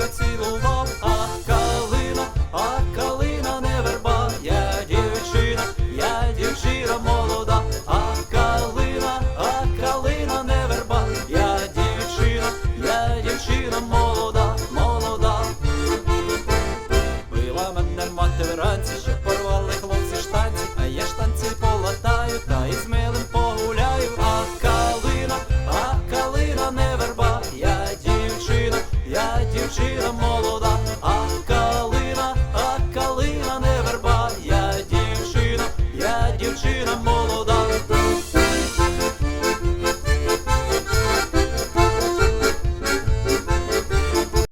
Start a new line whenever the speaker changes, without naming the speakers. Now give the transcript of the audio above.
сердечко цілував, а калина, а калина не верба, я дівчина, я дівчина молода, а калина, а калина не верба, я дівчина, я дівчина молода, молода. Била мене мати вранці, a mall